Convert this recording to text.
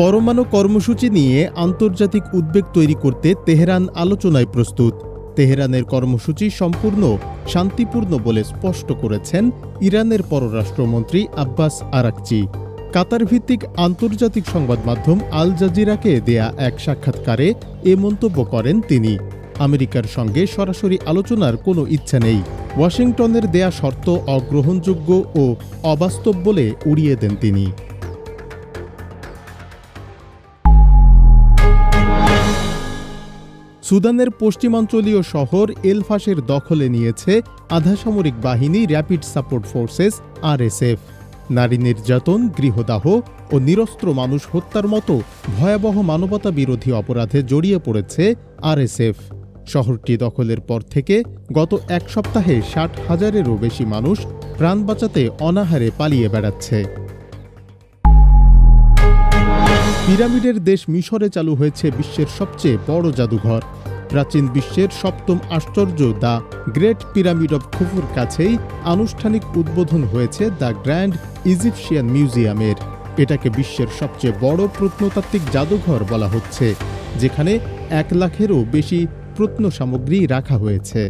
পরমাণু কর্মসূচি নিয়ে আন্তর্জাতিক উদ্বেগ তৈরি করতে তেহরান আলোচনায় প্রস্তুত। তেহরানের কর্মসূচি সম্পূর্ণ শান্তিপূর্ণ বলে স্পষ্ট করেছেন ইরানের পররাষ্ট্রমন্ত্রী আব্বাস আরাকচি। কাতার ভিত্তিক আন্তর্জাতিক সংবাদ মাধ্যম আল জাজিরাকে দেয়া এক সাক্ষাৎকারে এ মন্তব্য করেন তিনি। আমেরিকার সঙ্গে সরাসরি আলোচনার কোনো ইচ্ছা নেই। ওয়াশিংটনের দেয়া শর্ত অগ্রহণযোগ্য ও অবাস্তব বলে উড়িয়ে দেন তিনি। সুদানের পশ্চিমাঞ্চলীয় শহর এলফাসের দখলে নিয়েছে আধাসামরিক বাহিনী র্যাপিড সাপোর্ট ফোর্সেস আরএসএফ। নারী নির্যাতন, গৃহদাহ ও নিরস্ত্র মানুষ হত্যার মতো ভয়াবহ মানবতা বিরোধী অপরাধে জড়িয়ে পড়েছে আরএসএফ। শহরটি দখলের পর থেকে গত এক সপ্তাহে ষাট হাজারেরও বেশি মানুষ প্রাণ বাঁচাতে অনাহারে পালিয়ে বেড়াচ্ছে। পিরামিডের দেশ মিশরে চালু হয়েছে বিশ্বের সবচেয়ে বড় জাদুঘর। প্রাচীন বিশ্বের সপ্তম আশ্চর্য দ্য গ্রেট পিরামিড অব খুফুর কাছেই আনুষ্ঠানিক উদ্বোধন হয়েছে দ্য গ্র্যান্ড ইজিপশিয়ান মিউজিয়ামের। এটাকে বিশ্বের সবচেয়ে বড় প্রত্নতাত্ত্বিক জাদুঘর বলা হচ্ছে, যেখানে এক লাখেরও বেশি প্রত্ন সামগ্রী রাখা হয়েছে।